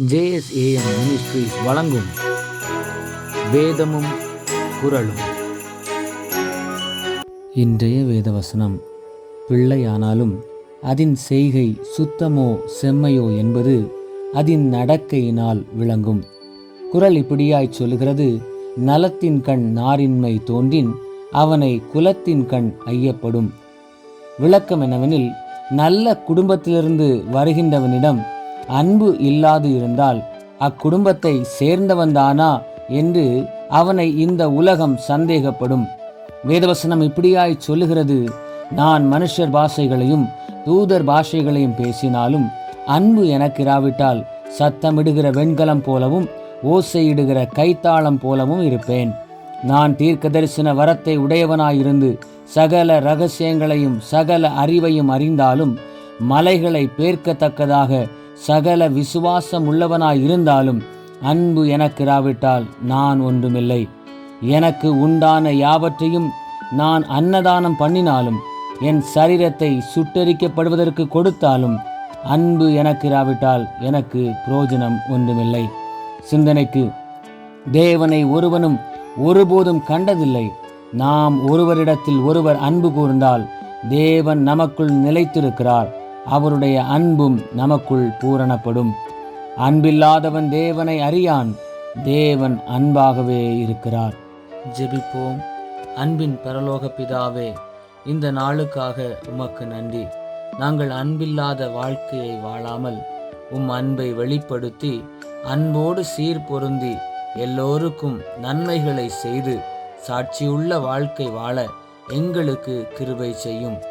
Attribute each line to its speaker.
Speaker 1: JSAM ministries வழங்கும் வேதமும் குரலும் இன்றைய வேதவசனம் பிள்ளையானாலும் அதன் செய்கை சுத்தமோ செம்மையோ என்பது அதன் நடக்கையினால் விளங்கும். குரல் இப்படியாய் சொல்கிறது நலத்தின் கண் நாரின்மை தோன்றின் அவனை குலத்தின் கண் ஐயப்படும். விளக்கம் என்னவெனில் நல்ல குடும்பத்திலிருந்து வருகின்றவனிடம் அன்பு இல்லாது இருந்தால் அக்குடும்பத்தை சேர்ந்தவன்தானா என்று அவனை இந்த உலகம் சந்தேகப்படும். வேதவசனம் இப்படியாய் சொல்லுகிறது. நான் மனுஷர் பாஷைகளையும் தூதர் பாஷைகளையும் பேசினாலும் அன்பு எனக்கிராவிட்டால் சத்தமிடுகிற வெண்கலம் போலவும் ஓசையிடுகிற கைத்தாளம் போலவும் இருப்பேன். நான் தீர்க்க தரிசன வரத்தை உடையவனாயிருந்து சகல ரகசியங்களையும் சகல அறிவையும் அறிந்தாலும் மலைகளை பேர்க்கத்தக்கதாக சகல விசுவாசம் உள்ளவனாயிருந்தாலும் அன்பு எனக்கு இராவிட்டால் நான் ஒன்றுமில்லை. எனக்கு உண்டான யாவற்றையும் நான் அன்னதானம் பண்ணினாலும் என் சரீரத்தை சுட்டரிக்கப்படுவதற்கு கொடுத்தாலும் அன்பு எனக்கு இராவிட்டால் எனக்கு புரோஜனம் ஒன்றுமில்லை. சிந்தனைக்கு தேவனை ஒருவனும் ஒருபோதும் கண்டதில்லை. நாம் ஒருவரிடத்தில் ஒருவர் அன்பு கூர்ந்தால் தேவன் நமக்குள் நிலைத்திருக்கிறார். அவருடைய அன்பும் நமக்குள் பூரணப்படும். அன்பில்லாதவன் தேவனை அறியான் தேவன் அன்பாகவே இருக்கிறார். ஜெபிப்போம். அன்பின் பரலோக பிதாவே இந்த நாளுக்காக உமக்கு நன்றி. நாங்கள் அன்பில்லாத வாழ்க்கையை வாழாமல் உம் அன்பை வெளிப்படுத்தி அன்போடு சீர் பொருந்தி எல்லோருக்கும் நன்மைகளை செய்து சாட்சியுள்ள வாழ்க்கை வாழ எங்களுக்கு கிருபை செய்யும்.